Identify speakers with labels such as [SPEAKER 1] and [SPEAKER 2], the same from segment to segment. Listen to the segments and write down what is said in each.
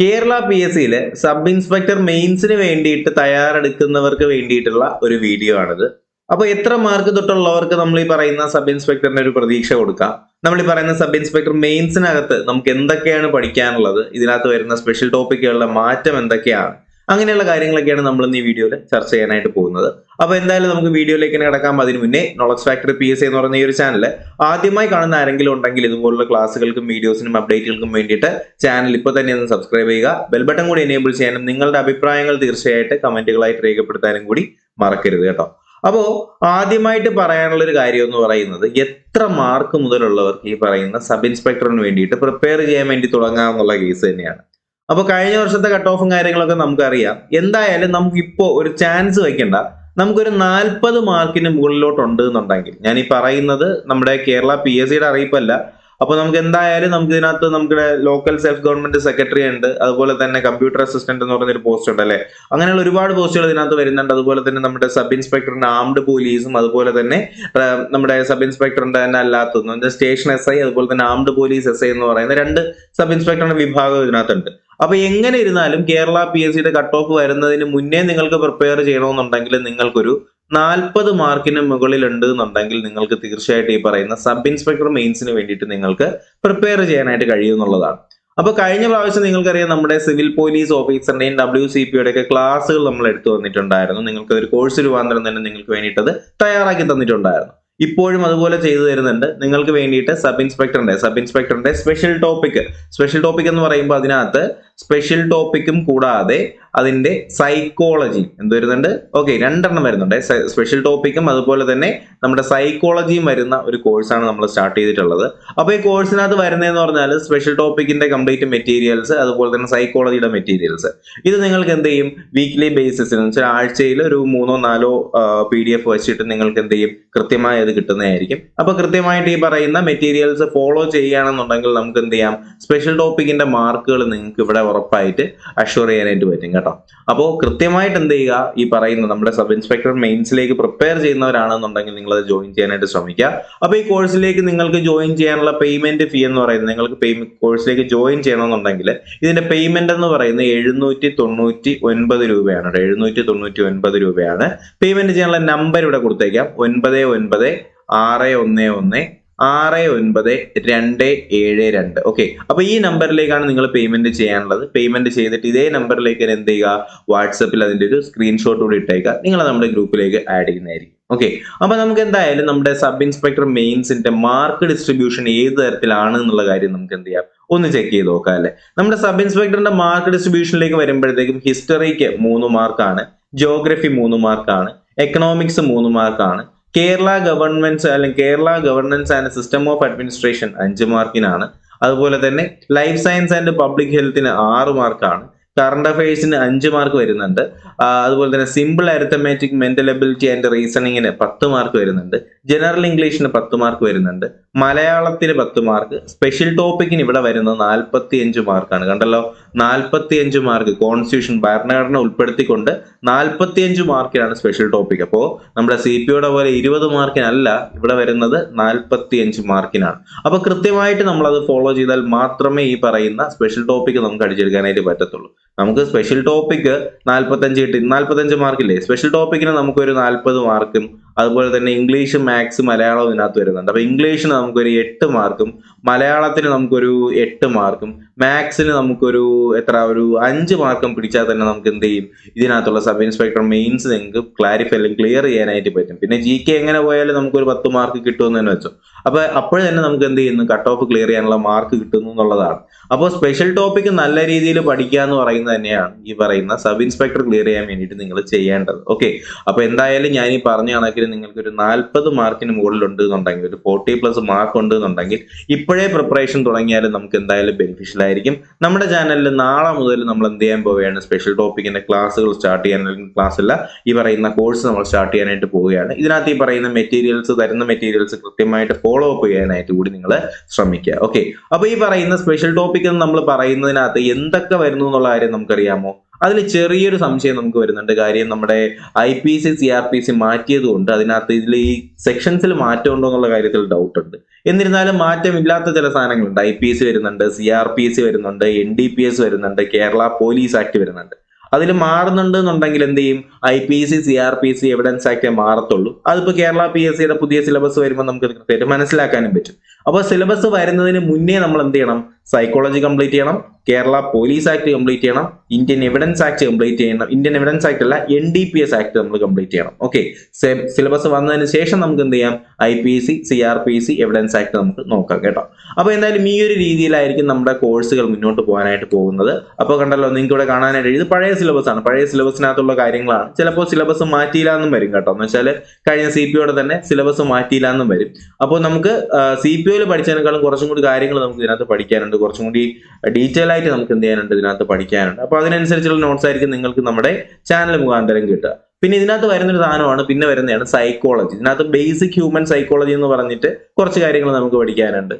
[SPEAKER 1] Kerala P S സിയിലെ sub inspector മെയിൻസിന് വേണ്ടിയിട്ട് തയ്യാറെടുക്കുന്നവർക്ക് വേണ്ടിയിട്ടുള്ള ഒരു വീഡിയോ ആണിത്. അപ്പൊ എത്ര മാർക്ക് തൊട്ടുള്ളവർക്ക് നമ്മൾ ഈ പറയുന്ന സബ് ഇൻസ്പെക്ടറിന് ഒരു പ്രതീക്ഷ കൊടുക്കാം? നമ്മൾ ഈ പറയുന്ന സബ് ഇൻസ്പെക്ടർ മെയിൻസിനകത്ത് നമുക്ക് എന്തൊക്കെയാണ് പഠിക്കാനുള്ളത്? ഇതിനകത്ത് വരുന്ന സ്പെഷ്യൽ ടോപ്പിക്കുകളുടെ മാറ്റം എന്തൊക്കെയാണ്? അങ്ങനെയുള്ള കാര്യങ്ങളൊക്കെയാണ് നമ്മൾ ഇന്ന് ഈ വീഡിയോയിൽ ചർച്ച ചെയ്യാനായിട്ട് പോകുന്നത്. അപ്പൊ എന്തായാലും നമുക്ക് വീഡിയോയിലേക്ക് തന്നെ കിടക്കാം. അതിന് മുന്നേ നോളജ് ഫാക്ടറി പി എസ് എന്ന് പറയുന്ന ഈ ഒരു ചാനൽ ആദ്യമായി കാണുന്ന ആരെങ്കിലും ഉണ്ടെങ്കിൽ ഇതുപോലുള്ള ക്ലാസ്സുകൾക്കും വീഡിയോസിനും അപ്ഡേറ്റുകൾക്കും വേണ്ടിയിട്ട് ചാനൽ ഇപ്പൊ തന്നെ ഒന്ന് സബ്സ്ക്രൈബ് ചെയ്യുക. ബെൽ ബട്ടൺ കൂടി എനേബിൾ ചെയ്യാനും നിങ്ങളുടെ അഭിപ്രായങ്ങൾ തീർച്ചയായിട്ട് കമന്റുകളായിട്ട് രേഖപ്പെടുത്താനും കൂടി മറക്കരുത് കേട്ടോ. അപ്പോ ആദ്യമായിട്ട് പറയാനുള്ള ഒരു കാര്യം എന്ന് പറയുന്നത് എത്ര മാർക്ക് മുതലുള്ളവർക്ക് ഈ പറയുന്ന സബ് ഇൻസ്പെക്ടറിന് വേണ്ടിയിട്ട് പ്രിപ്പയർ ചെയ്യാൻ വേണ്ടി തുടങ്ങാമെന്നുള്ള കേസ് തന്നെയാണ്. അപ്പൊ കഴിഞ്ഞ വർഷത്തെ കട്ട് ഓഫും കാര്യങ്ങളൊക്കെ നമുക്കറിയാം. എന്തായാലും നമുക്ക് ഇപ്പോ ഒരു ചാൻസ് വെക്കണ്ട. നമുക്കൊരു നാൽപ്പത് മാർക്കിന് മുകളിലോട്ടുണ്ട് എന്നുണ്ടെങ്കിൽ. ഞാൻ ഈ പറയുന്നത് നമ്മുടെ കേരള പി എസ് സിയുടെ അറിയിപ്പല്ല. അപ്പൊ നമുക്ക് എന്തായാലും നമുക്ക് ഇതിനകത്ത് നമ്മുടെ ലോക്കൽ സെൽഫ് ഗവൺമെന്റ് സെക്രട്ടറി ഉണ്ട്. അതുപോലെ തന്നെ കമ്പ്യൂട്ടർ അസിസ്റ്റന്റ് എന്ന് പറഞ്ഞൊരു പോസ്റ്റ് ഉണ്ട് അല്ലെ? അങ്ങനെയുള്ള ഒരുപാട് പോസ്റ്റുകൾ ഇതിനകത്ത് വരുന്നുണ്ട്. അതുപോലെ തന്നെ നമ്മുടെ സബ് ഇൻസ്പെക്ടറിന്റെ ആംഡ് പോലീസും അതുപോലെ തന്നെ നമ്മുടെ സബ് ഇൻസ്പെക്ടറിന്റെ തന്നെ അല്ലാത്തതും സ്റ്റേഷൻ എസ് ഐ അതുപോലെ തന്നെ ആംഡ് പോലീസ് എസ് ഐ എന്ന് പറയുന്ന രണ്ട് സബ് ഇൻസ്പെക്ടറിന്റെ വിഭാഗം ഇതിനകത്തുണ്ട്. അപ്പൊ എങ്ങനെ ഇരുന്നാലും കേരള പി എസ് സിയുടെ കട്ട് ഓഫ് വരുന്നതിന് മുന്നേ നിങ്ങൾക്ക് പ്രിപ്പയർ ചെയ്യണമെന്നുണ്ടെങ്കിൽ നിങ്ങൾക്കൊരു നാൽപ്പത് മാർക്കിന് മുകളിലുണ്ട് എന്നുണ്ടെങ്കിൽ നിങ്ങൾക്ക് തീർച്ചയായിട്ടും ഈ പറയുന്ന സബ് ഇൻസ്പെക്ടർ മെയിൻസിന് വേണ്ടിയിട്ട് നിങ്ങൾക്ക് പ്രിപ്പയർ ചെയ്യാനായിട്ട് കഴിയും എന്നുള്ളതാണ് അപ്പൊ കഴിഞ്ഞ പ്രാവശ്യം നിങ്ങൾക്കറിയാം നമ്മുടെ സിവിൽ പോലീസ് ഓഫീസറിന്റെയും ഡബ്ല്യു സി പിയുടെ ഒക്കെ ക്ലാസ്സുകൾ നമ്മൾ എടുത്തു വന്നിട്ടുണ്ടായിരുന്നു നിങ്ങൾക്ക് ഒരു കോഴ്സ് രൂപാന്തരം തന്നെ നിങ്ങൾക്ക് വേണ്ടിയിട്ട് തയ്യാറാക്കി തന്നിട്ടുണ്ടായിരുന്നു. ഇപ്പോഴും അതുപോലെ ചെയ്തു തരുന്നുണ്ട്. നിങ്ങൾക്ക് വേണ്ടിയിട്ട് സബ് ഇൻസ്പെക്ടറിന്റെ സബ് ഇൻസ്പെക്ടറിന്റെ സ്പെഷ്യൽ ടോപ്പിക് സ്പെഷ്യൽ ടോപ്പിക് എന്ന് പറയുമ്പോൾ അതിനകത്ത് സ്പെഷ്യൽ ടോപ്പിക്കും കൂടാതെ അതിന്റെ സൈക്കോളജി എന്ത് വരുന്നുണ്ട്? ഓക്കെ രണ്ടെണ്ണം വരുന്നുണ്ട്. സ്പെഷ്യൽ ടോപ്പിക്കും അതുപോലെ തന്നെ നമ്മുടെ സൈക്കോളജിയും വരുന്ന ഒരു കോഴ്സാണ് നമ്മൾ സ്റ്റാർട്ട് ചെയ്തിട്ടുള്ളത്. അപ്പോൾ ഈ കോഴ്സിനകത്ത് വരുന്നതെന്ന് പറഞ്ഞാൽ സ്പെഷ്യൽ ടോപ്പിക്കിന്റെ കംപ്ലീറ്റ് മെറ്റീരിയൽസ് അതുപോലെ തന്നെ സൈക്കോളജിയുടെ മെറ്റീരിയൽസ് ഇത് നിങ്ങൾക്ക് എന്ത് ചെയ്യും? വീക്ക്ലി ബേസിസിൽ വെച്ചാൽ ആഴ്ചയിൽ ഒരു മൂന്നോ നാലോ പി ഡി എഫ് വെച്ചിട്ട് നിങ്ങൾക്ക് എന്ത് ചെയ്യും? കൃത്യമായി അത് കിട്ടുന്നതായിരിക്കും. അപ്പോൾ കൃത്യമായിട്ട് ഈ പറയുന്ന മെറ്റീരിയൽസ് ഫോളോ ചെയ്യുകയാണെന്നുണ്ടെങ്കിൽ നമുക്ക് എന്ത് ചെയ്യാം? സ്പെഷ്യൽ ടോപ്പിക്കിന്റെ മാർക്കുകൾ നിങ്ങൾക്ക് ഇവിടെ ഉറപ്പായിട്ട് അഷ്യൂർ ചെയ്യാനായിട്ട് പറ്റും കേട്ടോ. അപ്പോൾ കൃത്യമായിട്ട് എന്ത് ചെയ്യുക? ഈ പറയുന്ന നമ്മുടെ സബ് ഇൻസ്പെക്ടർ മെയിൻസിലേക്ക് പ്രിപ്പയർ ചെയ്യുന്നവരാണെന്നുണ്ടെങ്കിൽ നിങ്ങൾ അത് ജോയിൻ ചെയ്യാനായിട്ട് ശ്രമിക്കുക. അപ്പോൾ ഈ കോഴ്സിലേക്ക് നിങ്ങൾക്ക് ജോയിൻ ചെയ്യാനുള്ള പേയ്മെന്റ് ഫീ എന്ന് പറയുന്നത് നിങ്ങൾക്ക് പേയ്മെന്റ് കോഴ്സിലേക്ക് ജോയിൻ ചെയ്യണമെന്നുണ്ടെങ്കിൽ ഇതിന്റെ പേയ്മെന്റ് എന്ന് പറയുന്നത് എഴുന്നൂറ്റി തൊണ്ണൂറ്റി ഒൻപത് രൂപയാണ് എഴുന്നൂറ്റി തൊണ്ണൂറ്റി ഒൻപത് രൂപയാണ്. പേയ്മെന്റ് ചെയ്യാനുള്ള നമ്പർ ഇവിടെ കൊടുത്തേക്കാം. ഒൻപത് ഒൻപത് ആറ് ഒന്ന് ഒന്ന് ആറ് ഒൻപത് രണ്ട് ഏഴ് രണ്ട്. ഓക്കെ അപ്പൊ ഈ നമ്പറിലേക്കാണ് നിങ്ങൾ പേയ്മെന്റ് ചെയ്യാനുള്ളത്. പേയ്മെന്റ് ചെയ്തിട്ട് ഇതേ നമ്പറിലേക്ക് എന്ത് ചെയ്യുക? വാട്സപ്പിൽ അതിന്റെ ഒരു സ്ക്രീൻഷോട്ട് കൂടി ഇട്ടേക്കുക. നിങ്ങൾ നമ്മുടെ ഗ്രൂപ്പിലേക്ക് ആഡ് ചെയ്യുന്നതായിരിക്കും. ഓക്കെ അപ്പൊ നമുക്ക് എന്തായാലും നമ്മുടെ സബ് ഇൻസ്പെക്ടർ മെയിൻസിന്റെ മാർക്ക് ഡിസ്ട്രിബ്യൂഷൻ ഏത് തരത്തിലാണ് എന്നുള്ള കാര്യം നമുക്ക് എന്ത് ചെയ്യാം? ഒന്ന് ചെക്ക് ചെയ്ത് നോക്കാം അല്ലെ? നമ്മുടെ സബ് ഇൻസ്പെക്ടറിന്റെ മാർക്ക് ഡിസ്ട്രിബ്യൂഷനിലേക്ക് വരുമ്പോഴത്തേക്കും ഹിസ്റ്ററിക്ക് മൂന്ന് മാർക്കാണ് ജോഗ്രഫി മൂന്ന് മാർക്കാണ് എക്കണോമിക്സ് മൂന്ന് മാർക്കാണ് കേരള ഗവൺമെന്റ്സ് അല്ലെങ്കിൽ Kerala governance and system of administration അഞ്ച് മാർക്കിനാണ്. അതുപോലെ തന്നെ ലൈഫ് സയൻസ് ആൻഡ് പബ്ലിക് ഹെൽത്തിന് ആറ് മാർക്കാണ്. കറണ്ട് അഫയേഴ്സിന് അഞ്ച് മാർക്ക് വരുന്നുണ്ട്. അതുപോലെ തന്നെ simple arithmetic mental ability and റീസണിങ്ങിന് പത്ത് മാർക്ക് വരുന്നുണ്ട്. ജനറൽ ഇംഗ്ലീഷിന് പത്ത് മാർക്ക് വരുന്നുണ്ട്. മലയാളത്തിന് പത്ത് മാർക്ക് സ്പെഷ്യൽ ടോപ്പിക്കിന് ഇവിടെ വരുന്നത് നാൽപ്പത്തി അഞ്ച് മാർക്കാണ് കണ്ടല്ലോ? നാൽപ്പത്തി അഞ്ച് മാർക്ക് കോൺസ്റ്റിറ്റ്യൂഷൻ ഭരണഘടന ഉൾപ്പെടുത്തിക്കൊണ്ട് നാൽപ്പത്തി അഞ്ച് മാർക്കിനാണ് സ്പെഷ്യൽ ടോപ്പിക് അപ്പോൾ നമ്മുടെ സി പി യുടെ പോലെ ഇരുപത് മാർക്കിനല്ല ഇവിടെ വരുന്നത് നാൽപ്പത്തി അഞ്ച് മാർക്കിനാണ് അപ്പൊ കൃത്യമായിട്ട് നമ്മൾ അത് ഫോളോ ചെയ്താൽ മാത്രമേ ഈ പറയുന്ന സ്പെഷ്യൽ ടോപ്പിക് നമുക്ക് അടിച്ചെടുക്കാനായിട്ട് പറ്റത്തുള്ളൂ. നമുക്ക് സ്പെഷ്യൽ ടോപ്പിക്ക് നാൽപ്പത്തഞ്ച് കിട്ടി. നാൽപ്പത്തഞ്ച് മാർക്കില്ലേ സ്പെഷ്യൽ ടോപ്പിക്കിന് നമുക്കൊരു നാൽപ്പത് മാർക്കും അതുപോലെ തന്നെ ഇംഗ്ലീഷ് മാത്സ് മലയാളവും ഇതിനകത്ത് വരുന്നുണ്ട്. അപ്പൊ ഇംഗ്ലീഷിന് നമുക്കൊരു എട്ട് മാർക്കും മലയാളത്തിന് നമുക്കൊരു എട്ട് മാർക്കും മാത്സിന് നമുക്കൊരു എത്ര ഒരു അഞ്ച് മാർക്കും പിടിച്ചാൽ തന്നെ നമുക്ക് എന്ത് ചെയ്യും? ഇതിനകത്തുള്ള സബ് ഇൻസ്പെക്ടർ മെയിൻസ് നിങ്ങൾക്ക് ക്ലാരിഫൈ അല്ലെങ്കിൽ ക്ലിയർ ചെയ്യാനായിട്ട് പറ്റും. പിന്നെ ജി കെ എങ്ങനെ പോയാലും നമുക്കൊരു പത്ത് മാർക്ക് കിട്ടുമെന്ന് തന്നെ വെച്ചു. അപ്പൊ അപ്പോൾ തന്നെ നമുക്ക് എന്ത് ചെയ്യുന്നു? കട്ട് ഓഫ് ക്ലിയർ ചെയ്യാനുള്ള മാർക്ക് കിട്ടുന്നു എന്നുള്ളതാണ്. അപ്പോൾ സ്പെഷ്യൽ ടോപ്പിക്ക് നല്ല രീതിയിൽ പഠിക്കുക എന്ന് പറയുന്നത് തന്നെയാണ് ഈ പറയുന്ന സബ് ഇൻസ്പെക്ടർ ക്ലിയർ ചെയ്യാൻ വേണ്ടിയിട്ട് നിങ്ങൾ ചെയ്യേണ്ടത്. ഓക്കെ അപ്പൊ എന്തായാലും ഞാൻ ഈ പറഞ്ഞ കണക്കിൽ നിങ്ങൾക്ക് ഒരു നാൽപ്പത് മാർക്കിന് മുകളിൽ ഉണ്ട് എന്നുണ്ടെങ്കിൽ ഒരു ഫോർട്ടി പ്ലസ് മാർക്ക് ഉണ്ട് എന്നുണ്ടെങ്കിൽ ഇപ്പോഴേ പ്രിപ്പറേഷൻ തുടങ്ങിയാലും നമുക്ക് എന്തായാലും ബെനിഫിഷ്യൽ ആയിരിക്കും. നമ്മുടെ ചാനലിൽ നാളെ മുതൽ നമ്മൾ എന്ത് ചെയ്യാൻ പോവുകയാണ്? സ്പെഷ്യൽ ടോപ്പിക്കിന്റെ ക്ലാസ്സുകൾ സ്റ്റാർട്ട് ചെയ്യാൻ അല്ലെങ്കിൽ ക്ലാസ് അല്ല ഈ പറയുന്ന കോഴ്സ് നമ്മൾ സ്റ്റാർട്ട് ചെയ്യാനായിട്ട് പോവുകയാണ്. ഇതിനകത്ത് ഈ പറയുന്ന മെറ്റീരിയൽസ് തരുന്ന മെറ്റീരിയൽസ് കൃത്യമായിട്ട് ഫോളോ അപ്പ് ചെയ്യാനായിട്ട് കൂടി നിങ്ങൾ ശ്രമിക്കുക. ഓക്കെ അപ്പൊ ഈ പറയുന്ന സ്പെഷ്യൽ ടോപ്പിക് എന്ന് നമ്മൾ പറയുന്നതിനകത്ത് എന്തൊക്കെ വരുന്നു എന്നുള്ള കാര്യം നമുക്കറിയാമോ? അതിൽ ചെറിയൊരു സംശയം നമുക്ക് വരുന്നുണ്ട്. കാര്യം നമ്മുടെ I P C C R P C മാറ്റിയത് കൊണ്ട് അതിനകത്ത് ഇതിൽ ഈ സെക്ഷൻസിൽ മാറ്റം ഉണ്ടോ എന്നുള്ള കാര്യത്തിൽ ഡൗട്ട് ഉണ്ട്. എന്നിരുന്നാലും മാറ്റമില്ലാത്ത ചില സാധനങ്ങളുണ്ട്. ഐ പി എസ് വരുന്നുണ്ട് സി ആർ പി എസ് വരുന്നുണ്ട് എൻ ഡി പി എസ് വരുന്നുണ്ട് കേരള പോലീസ് ആക്ട് വരുന്നുണ്ട്. അതിൽ മാറുന്നുണ്ട് എന്നുണ്ടെങ്കിൽ എന്ത് ചെയ്യും? I P C C R P C evidence ആക്ടേ മാറത്തുള്ളൂ. അതിപ്പോൾ കേരള പി എസ് സിയുടെ പുതിയ സിലബസ് വരുമ്പോൾ നമുക്ക് കൃത്യമായിട്ട് മനസ്സിലാക്കാനും പറ്റും. അപ്പോൾ സിലബസ് വരുന്നതിന് മുന്നേ നമ്മൾ എന്ത് ചെയ്യണം? സൈക്കോളജി കംപ്ലീറ്റ് ചെയ്യണം. കേരള പോലീസ് ആക്ട് കംപ്ലീറ്റ് ചെയ്യണം. ഇന്ത്യൻ എവിഡൻസ് ആക്ട് കംപ്ലീറ്റ് ചെയ്യണം. ഇന്ത്യൻ എവിഡൻസ് ആക്ട് അല്ല N D P S act നമ്മൾ കംപ്ലീറ്റ് ചെയ്യണം. ഓക്കെ സിലബസ് വന്നതിന് ശേഷം നമുക്ക് എന്ത് ചെയ്യാം? I P S C C R P C evidence act നമുക്ക് നോക്കാം കേട്ടോ. അപ്പോൾ എന്തായാലും ഈ ഒരു രീതിയിലായിരിക്കും നമ്മുടെ കോഴ്സുകൾ മുന്നോട്ട് പോകാനായിട്ട് പോകുന്നത്. അപ്പോൾ കണ്ടല്ലോ നിങ്ങൾക്ക് ഇവിടെ കാണാനായിട്ട് ഇത് പഴയ സിലബസ് ആണ്. പഴയ സിലബസിനകത്തുള്ള കാര്യങ്ങളാണ്. ചിലപ്പോൾ സിലബസ് മാറ്റിയില്ല എന്നും വരും കേട്ടോ. എന്ന് വെച്ചാൽ കഴിഞ്ഞ സി പി തന്നെ സിലബസ് മാറ്റിയില്ല എന്നും വരും. അപ്പോൾ നമുക്ക് സി പി ഒയിൽ പഠിച്ചതിനേക്കാളും കുറച്ചും കൂടി കാര്യങ്ങൾ നമുക്ക് ഇതിനകത്ത് പഠിക്കാനുണ്ട്. കുറച്ചും കൂടി ഡീറ്റെയിൽ ആയിട്ട് നമുക്ക് എന്ത് ചെയ്യാനുണ്ട്? ഇതിനകത്ത് പഠിക്കാനുണ്ട്. അപ്പോൾ അതിനനുസരിച്ചുള്ള നോട്ട്സ് ആയിരിക്കും നിങ്ങൾക്ക് നമ്മുടെ ചാനൽ മുഖാന്തരം കിട്ടുക. പിന്നെ ഇതിനകത്ത് വരുന്നൊരു സാധനമാണ് പിന്നെ വരുന്നതാണ് സൈക്കോളജി ഇതിനകത്ത് ബേസിക് ഹ്യൂമൻ സൈക്കോളജി എന്ന് പറഞ്ഞിട്ട് കുറച്ച് കാര്യങ്ങൾ നമുക്ക് പഠിക്കാനുണ്ട്.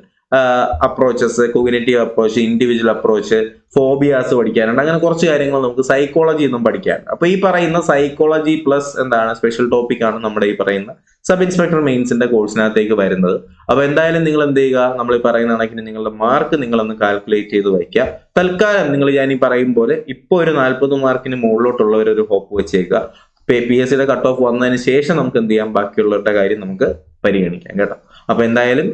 [SPEAKER 1] Approaches cognitive approach individual approach phobias പഠിക്കാനുണ്ട്. അങ്ങനെ കുറച്ച് കാര്യങ്ങൾ നമുക്ക് സൈക്കോളജി എന്നും പഠിക്കാനുണ്ട് അപ്പൊ ഈ പറയുന്ന സൈക്കോളജി പ്ലസ് എന്താണ് സ്പെഷ്യൽ ടോപ്പിക് ആണ് നമ്മുടെ ഈ പറയുന്ന സബ് ഇൻസ്പെക്ടർ മെയിൻസിന്റെ കോഴ്സിനകത്തേക്ക് വരുന്നത്. അപ്പൊ എന്തായാലും നിങ്ങൾ എന്ത് ചെയ്യുക? നമ്മൾ ഈ പറയുന്ന കണക്കിന് നിങ്ങളുടെ മാർക്ക് നിങ്ങളൊന്ന് കാൽക്കുലേറ്റ് ചെയ്ത് വയ്ക്കുക. തൽക്കാലം നിങ്ങൾ ഞാൻ ഈ പറയും പോലെ ഇപ്പോൾ ഒരു നാൽപ്പത് മാർക്കിന് മുകളിലോട്ടുള്ളവർ ഒരു ഹോപ്പ് വെച്ചേക്കുക. പി എസ് സിയുടെ കട്ട് ഓഫ് വന്നതിന് ശേഷം നമുക്ക് എന്ത് ചെയ്യാം? ബാക്കിയുള്ളവരുടെ കാര്യം നമുക്ക് പരിഗണിക്കാം. കേട്ടോ. അപ്പൊ എന്തായാലും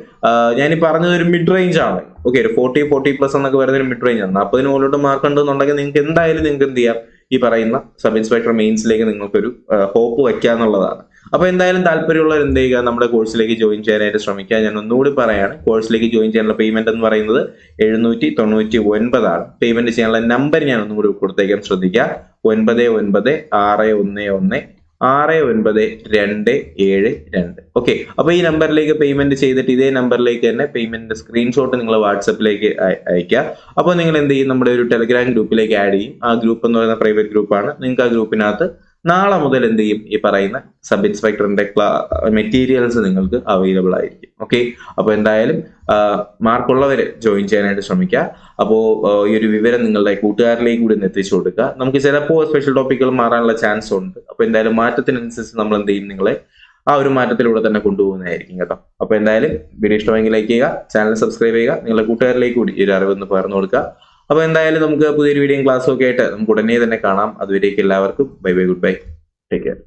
[SPEAKER 1] ഞാൻ ഈ പറഞ്ഞത് ഒരു മിഡ് റേഞ്ച് ആണ്. ഓക്കെ ഒരു ഫോർട്ടി ഫോർട്ടി പ്ലസ് എന്നൊക്കെ വരുന്ന ഒരു മിഡ് റേഞ്ച് ആണ്. നാൽപ്പതിന് മുകളിലോട്ട് മാർക്ക് ഉണ്ടെന്നുണ്ടെങ്കിൽ നിങ്ങൾക്ക് എന്തായാലും നിങ്ങൾക്ക് എന്ത് ചെയ്യാം? ഈ പറയുന്ന സബ് ഇൻസ്പെക്ടർ മെയിൻസിലേക്ക് നിങ്ങൾക്കൊരു ഹോപ്പ് വെക്കുക എന്നുള്ളതാണ്. അപ്പൊ എന്തായാലും താല്പര്യമുള്ളവർ എന്ത് ചെയ്യുക? നമ്മുടെ കോഴ്സിലേക്ക് ജോയിൻ ചെയ്യാനായിട്ട് ശ്രമിക്കുക. ഞാൻ ഒന്നുകൂടി പറയാണ് കോഴ്സിലേക്ക് ജോയിൻ ചെയ്യാനുള്ള പേയ്മെന്റ് എന്ന് പറയുന്നത് എഴുന്നൂറ്റി തൊണ്ണൂറ്റി ഒൻപതാണ് പേയ്മെന്റ് ചെയ്യാനുള്ള നമ്പർ ഞാൻ ഒന്നുകൂടി കൊടുത്തേക്കാൻ ശ്രദ്ധിക്കുക. ഒൻപത് ഒൻപത് ആറ് ഒന്ന് ഒന്ന് ആറ് ഒൻപത് രണ്ട് ഏഴ് രണ്ട്. ഓക്കെ അപ്പൊ ഈ നമ്പറിലേക്ക് പേയ്മെന്റ് ചെയ്തിട്ട് ഇതേ നമ്പറിലേക്ക് തന്നെ പേയ്മെന്റിന്റെ സ്ക്രീൻഷോട്ട് നിങ്ങൾ വാട്സപ്പിലേക്ക് അയക്കുക അപ്പോൾ നിങ്ങൾ എന്ത് ചെയ്യും? നമ്മുടെ ഒരു ടെലിഗ്രാം ഗ്രൂപ്പിലേക്ക് ആഡ് ചെയ്യും. ആ ഗ്രൂപ്പ് എന്ന് പറയുന്ന പ്രൈവറ്റ് ഗ്രൂപ്പാണ് നിങ്ങൾക്ക് ആ ഗ്രൂപ്പിനകത്ത് നാളെ മുതൽ എന്ത് ചെയ്യും? ഈ പറയുന്ന സബ് ഇൻസ്പെക്ടറിന്റെ മെറ്റീരിയൽസ് നിങ്ങൾക്ക് അവൈലബിൾ ആയിരിക്കും. ഓക്കെ അപ്പോൾ എന്തായാലും മാർക്കുള്ളവര് ജോയിൻ ചെയ്യാനായിട്ട് ശ്രമിക്കുക. അപ്പോൾ ഈ ഒരു വിവരം നിങ്ങളുടെ കൂട്ടുകാരിലേക്ക് കൂടി എത്തിച്ചു കൊടുക്കുക. നമുക്ക് ചിലപ്പോൾ സ്പെഷ്യൽ ടോപ്പിക്കുകൾ മാറാനുള്ള ചാൻസ് ഉണ്ട്. അപ്പോൾ എന്തായാലും മാറ്റത്തിനനുസരിച്ച് നമ്മൾ എന്ത് ചെയ്യും? നിങ്ങളെ ആ ഒരു മാറ്റത്തിലൂടെ തന്നെ കൊണ്ടുപോകുന്നതായിരിക്കും കേട്ടോ. അപ്പോൾ എന്തായാലും വീഡിയോ ഇഷ്ടമെങ്കിൽ ലൈക്ക് ചെയ്യുക ചാനൽ സബ്സ്ക്രൈബ് ചെയ്യുക നിങ്ങളുടെ കൂട്ടുകാരിലേക്ക് കൂടി ഈ ഒരു അറിവൊന്ന് പകർന്നു കൊടുക്കുക. അപ്പോൾ എന്തായാലും നമുക്ക് പുതിയൊരു വീഡിയോയും ക്ലാസ്സും ഒക്കെ ആയിട്ട് നമുക്ക് ഉടനെ തന്നെ കാണാം. അതുവരേക്കും എല്ലാവർക്കും bye bye good bye take care